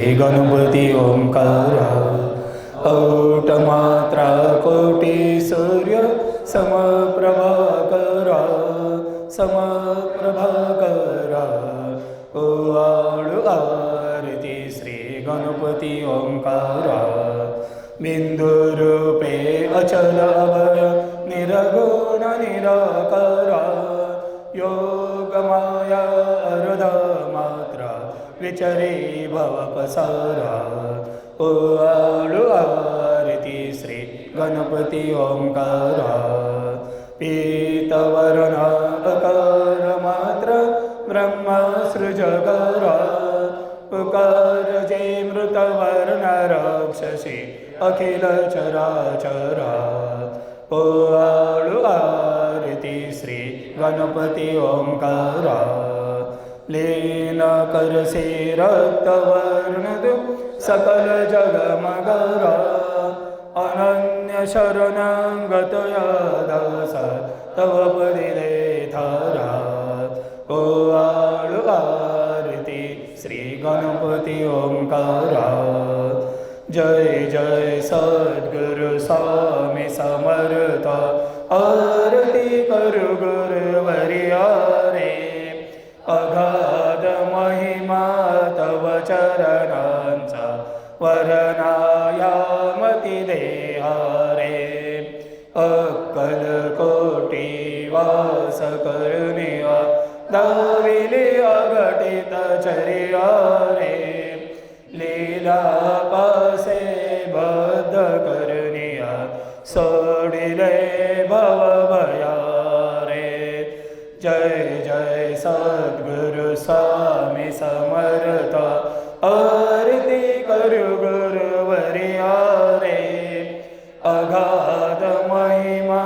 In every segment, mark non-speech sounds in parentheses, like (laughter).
हे गणपती ओंकार। औट मात्रा कोटी सूर्य समप्रभाकर। समप्रभाकर। ओ आळू आरती श्री गणपती ओंकार। बिंदुरूपे अचल अभय निरगुण निराकार चरी भवपसार पो आलु आरति श्री गणपति ओङ्कार पीतवर्णकारमात्र ब्रह्मासृजकार पुकारजे मृतवर्ण राक्षसी अखिलचराचर पो आलु आरति श्री गणपति ओङ्कारा लीन करसे रक्तवर्णद सकल जगमगर अनन्य शरणागतया दास तव परिले थारा ओ आळू आरती श्री गणपती ओंकारा जय जय सद्गुरु स्वामी समर्थ. आरती करू तव चरणांचा वरनायामती देहारे. अक्कल कोटी वास करुणिया दाविले अघटित चर्या रे लीला पासे बद्ध करुणिया सोडिले भव रे जय जय सद्गुरु स्वामी समर्थ आरती करू गुरुवर्या रे अगाध महिमा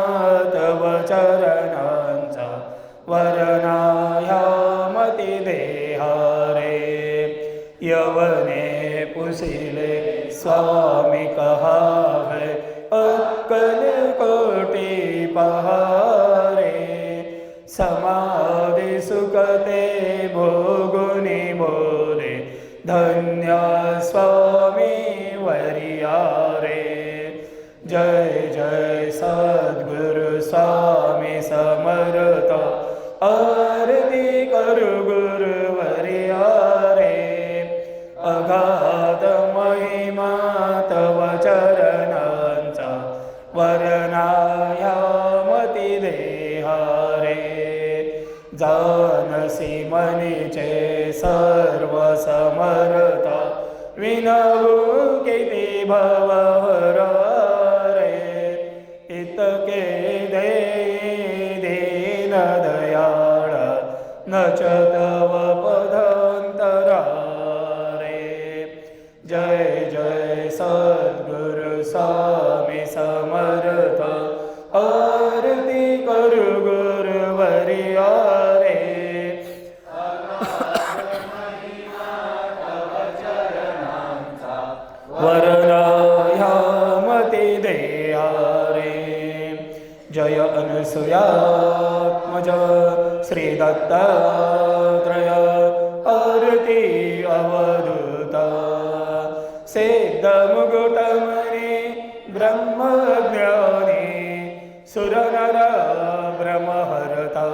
तव चरणांचा वरनायामती देहारे. यवने पुसिले स्वामी कहावे अक्कल कोटी पहारे. समाधि सुखते भोगुनी भोग धन्य स्वामी वरिया रे जय जय सद्गुरु स्वामी समर्थ। जय जय सद्गुरु स्वामी समर्थ। आरती करू गुरुवर्या रे वरनायामती देया रे जय अनुसुयात्मज श्री दत्तात्रय आरती अवधूता सिद्ध ब्रह्मज्ञाने सुरनर ब्रह्महरता।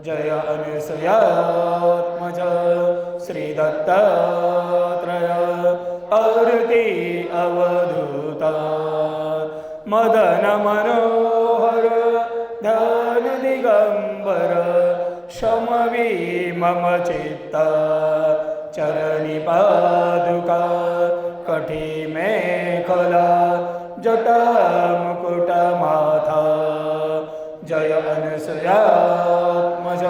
जय अनुसयात्मज श्रीदत्तात्रय अवृती अवधूता। मदन मनोहर ध्यान दिगंबर शमवी मम चित्ता। चरणी पादुका कठी मेखला जटा मुकुट माथा जय अनसयात्मज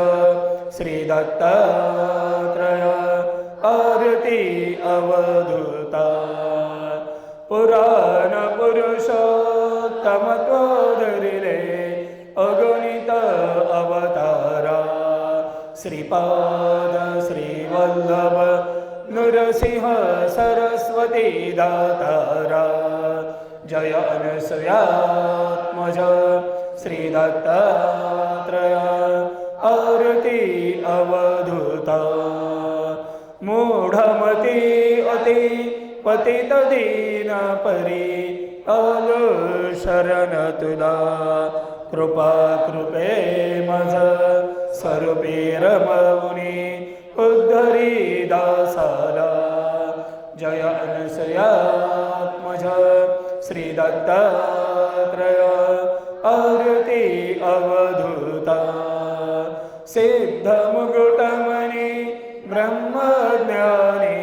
श्री दत्तात्रय आरती अवधूता पुराण पुरुषोत्तम धरिले अगणित अवतारा श्रीपाद वल्लभ। नृसिंह सरस्वती दातारा। जय अनुसयात्मज। श्रीदत्तात्रय आरती अवधूता। मूढमती अति पतित दीन परी। अलो शरण तुला। कृपा कृपे मज। स्वरूपे रमवुनी उद्धरी दासाला जय अनसयात्मज श्री दत्तात्रय आरती अवधूता। सिद्ध ब्रह्म ब्रह्मज्ञानी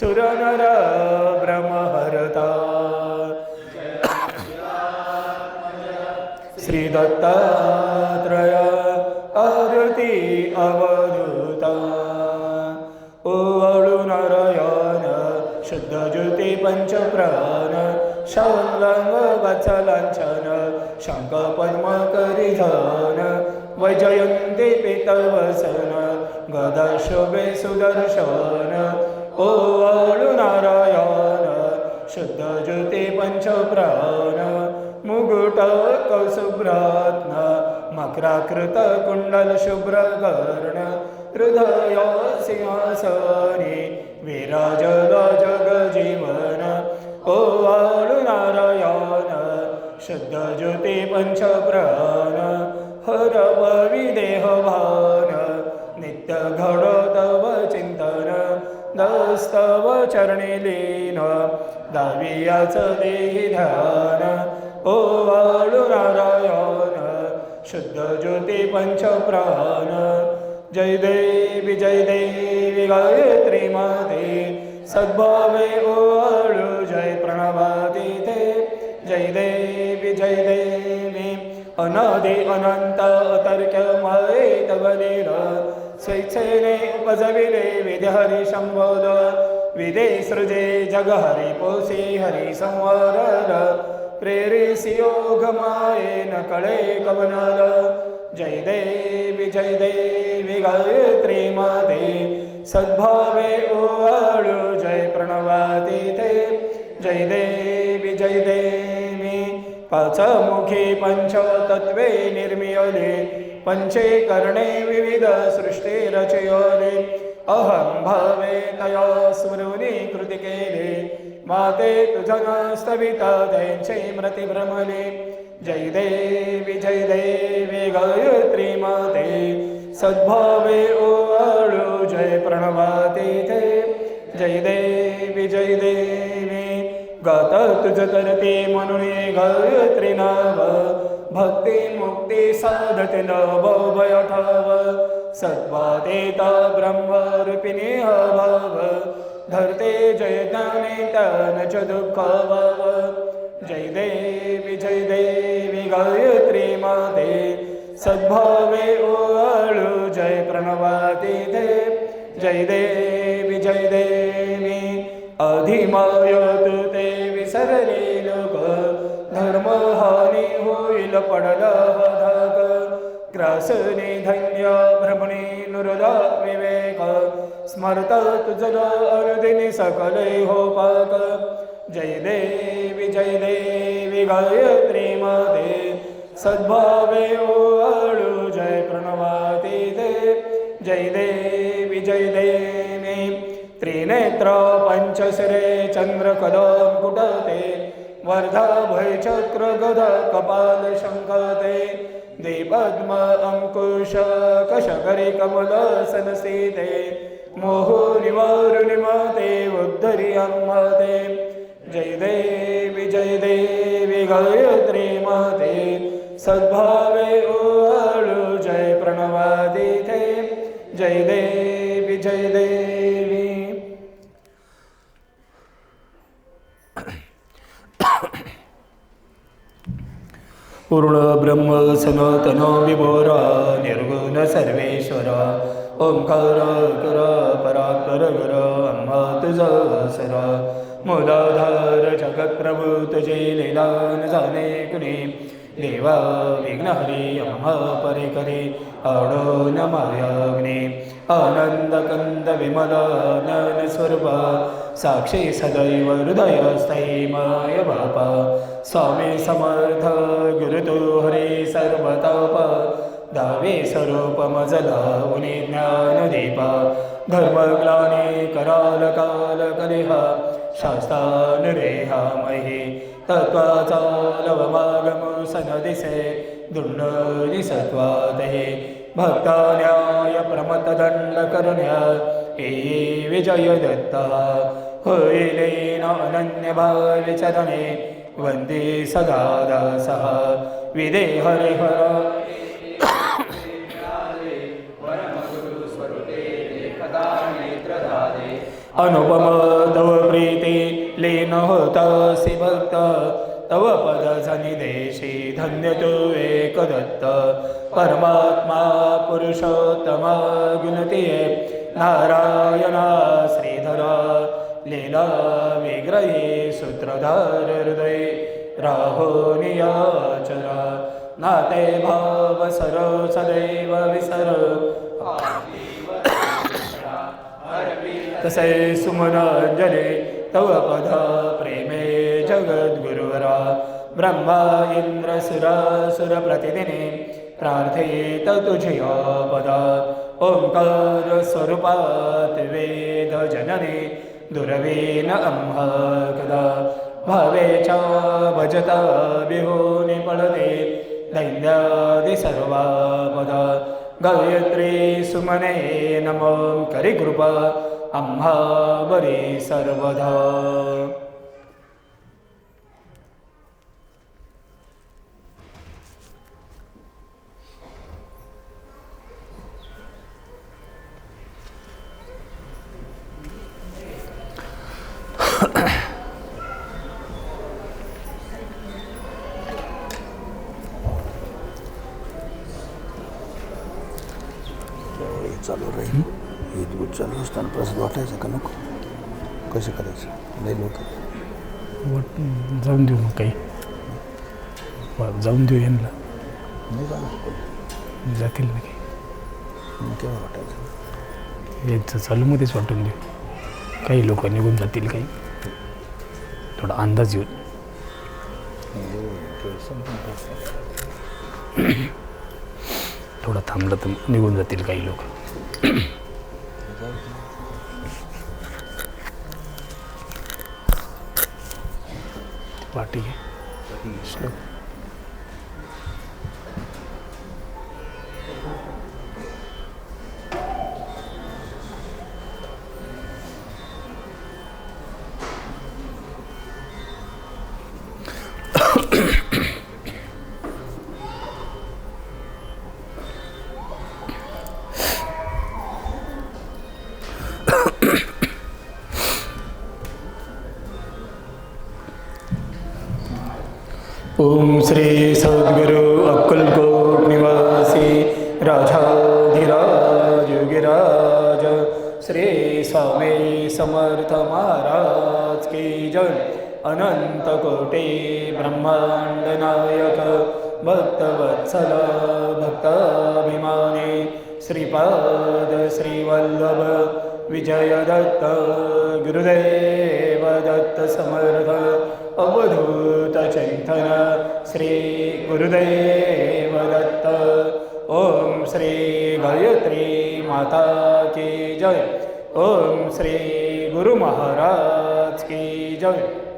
सुरनर ब्रह्महरता। श्री पंच पंचप्राण शांग वत्सलांछन शंख पद्म करिधान वैजयंती पितवसन गदा शोभे सुदर्शन ओवाळू नारायण शुद्ध ज्योती पंचप्राण मुगुट कौसुभ्रत्न मकराकृत कुंडल शुभ्रकर्ण हृदय सिंहासनी विराजल जगजीवन ओ वाळू नारायण शुद्ध ज्योती पंचप्राण हर देह भान नित्य घड तव चिंतन दस्तव चरणी लीन दावियाच देही ध्यान ओ नारायण शुद्ध ज्योती पंचप्राण जय देवी जय देवी। गायत्री सद्भावे ओवाळू जय प्रणवादी ते। जय देवी जय देवी। अनादि अनंत अतर्क माये तव लीला स्वेच्छेने उपजविले विद्य हरी संबोध विदे सृजे जग हरी पोसे हरी संवाद प्रेरिसी योगमाये न कळे कवनाल। जय देवी जय देवी गायत्री माते। सद्भावे ओवाळू जय प्रणवाती ते। जय देवी जय देवी पाच पंचतत्वे निर्मियोले। पंचे कर्णे विविध सृष्टी रचयोले अहं भवे तया स्मृनी कृती केले। माते तुझन स्तविता त्यांचे मृती भ्रमले जय देवी जय देवी गायत्री माते। सद्भावे ओवाळू जय प्रणवाते ते। जय देवी जय देवी गात तुझ करते म्हणून गायत्री नाव भक्ती मुक्ती साधते नव भय ठाव सत्वादेता ब्रह्मरूपिणी भाव धरते जय ज्ञाने तन च दुःख भव जय देवी जय देवी गायत्री माते। सद्भावे ओवाळू जय प्रणवाती दे जय देवी जय देवी अधिमायत धर्महानी होईल पडला धाक ग्रासने धन्य भ्रमणे नुरदा विवेक। स्मरत तुझ अनुदिनी सकले हो पाक जय देवी जय देवी गायत्री माते। सद्भावे ओवाळू जय प्रणवाती दे जय देवी जय देवी। त्रिनेत्र पंचशिरे चंद्र कदम कुटते। वर्धा भयचक्र गद कपाल शंकते देपद्म अंकुश कशकरी कमल सनसीते मोहो निवारुनिमते उद्धरी अंमते जय देवी जय देवी गायत्री माते सद्भावे ओळु जय प्रणवादिते। जय देवी जय देवी पूर्ण ब्रह्म सनातन विभोरा निर्गुण सर्वेश्वर ओंकार कर पराकर गर अम्मा तुझा सरा मोलाधार जगत्प्रभू तुझे लीला न जाणे कुणी देवा विघ्नहरी अम्मा परे करे आडो न मायाग्ने आनंद कंद विमल ज्ञान स्वरूप साक्षी सदैव हृदय माय बापा। स्वामी समर्थ गुरुतो हरी सर्वताप दावे स्वरूपमजला उनी धर्म धर्मग्लाने कराल काल कलिहा शास्तानुरेहामहि सन दिसे सनदिसे दुंडली सत्वातहे भक्तान्याय प्रमतदंड करण्या हे विजय दत्ता बाल अनन्यभाविचरणे वन्दे सदा दासः विदे हरिहर अनुपम तव लीन होत भक्त तव पद सनिदेशी धन्य तु एक दत्त परमात्मा पुरुषोत्तम गुणतीये नारायणा श्रीधरा। लीला विग्रही सूत्रधार हृदय राहो नियाचरा। नाते भाव सर सदैव विसर। (coughs) तसे सुमनांजली तव पद प्रेमे जगद्गुरुवरा। ब्रह्मा इंद्र सुरा सुर प्रतिदिने प्रार्थेत तुझया पदा ओंकार स्वरूपात वेद जनने दुर्वेन अम्हा कदा भावेच्या भजता बिहोनी पडते दैन्यादि सर्वा गायत्री सुमने नमो करिकृपा आम्हा बरे सर्वदा हे चालू राहील हे दूध चालू असताना प्रसाद वाटायचं का नको? कसं करायचं? लई लोक. वाट जाऊन देऊ मग काही. वा- जाऊन देऊ यांना. नाही जातील ना काही. मग केव्हा वाटायचं? यांचं चालूमध्येच वाटून देऊ. काही लोक निघून जातील काही. थोडा अंदाज येऊन थोडा थांबलं तर निघून जातील काही लोक. वाटी ओम श्री सद्गुरु अक्कलकोट निवासी राजाधिराज योगीराज श्री स्वामी समर्थ महाराज की जय। अनंत कोटी ब्रह्मांड नायक भक्तवत्सल भक्ताभिमानी श्रीपाद श्रीवल्लभ विजय दत्त गुरुदेव दत्त समर्थ अवधूत चिंतन श्री गुरुदेव दत्त ओम श्री गायत्री माता की जय। ओम श्री गुरु महाराज की जय।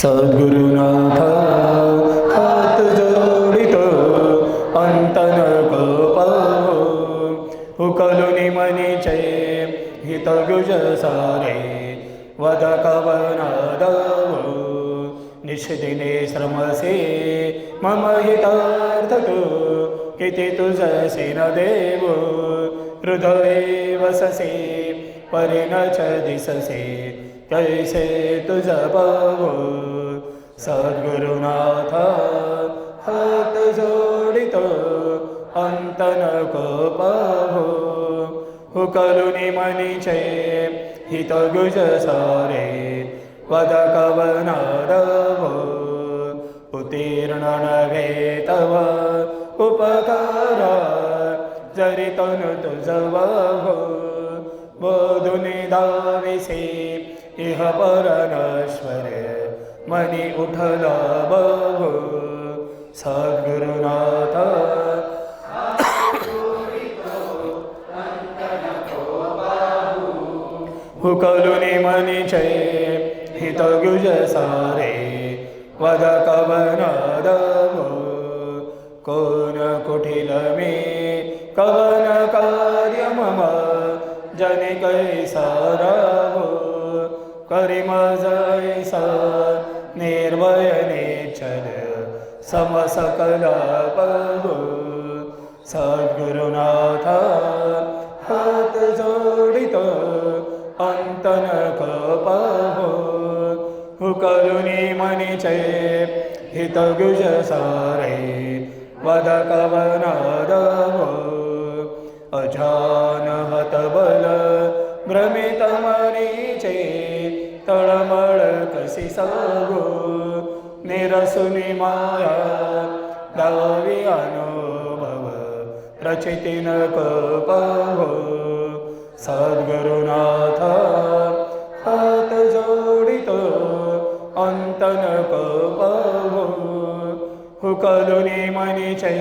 सद्गुरुनाथ हात जोडित अंतन कपाव हुकलुनि मनीचे हित गुज सारे वद कवनादव निष्दिने श्रमसे मम हितार्थ तू किती तुझसे न देव। हृदये वससे परिणच दिससे कैसे तुझ पावो सद्गुरुनाथ हात जोडितो अंत नको पाहो हुकलुनि मनीचे हितगुज वदकवनादव वद तव उपकार जरी तनु तुझ हो दाविसे इह परनश्वर मनी उठल बहु सद्गुरुनाथ। हुकलुनी मनीचे हितगुज सारे वद कवन कोण कुठिल मी कवन कार्य मम जने कैसारावो करी निर्वयने निर्भय नेचर समसकल पदो सद्गुरुनाथ हात जोडितो अंतन कपाहो हुकलुनि मणि हितगुजसारे वधकवन अजानहतबल अजन तळमळकसि सगो। निरसुनि माया निरसुनि अनुभव रचिति न कु सद्गुरुनाथ अंतन कपाहो हुकलुनी मनीचे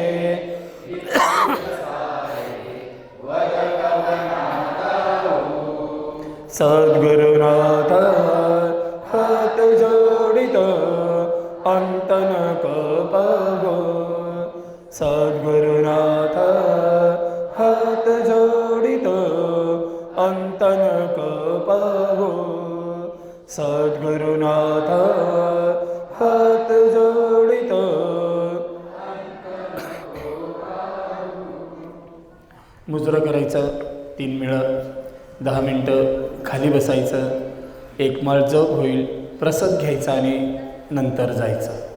सद्गुरुनाथ हात जोडितो अंतन कपाहो सद्गुरुनाथ हात जोडितो अंतन कपाहो सद्गुरुनाथ तीन मिळत दहा मिनटं खाली बसायचं एक माळ जप होईल प्रसाद घ्यायचा आणि नंतर जायचं.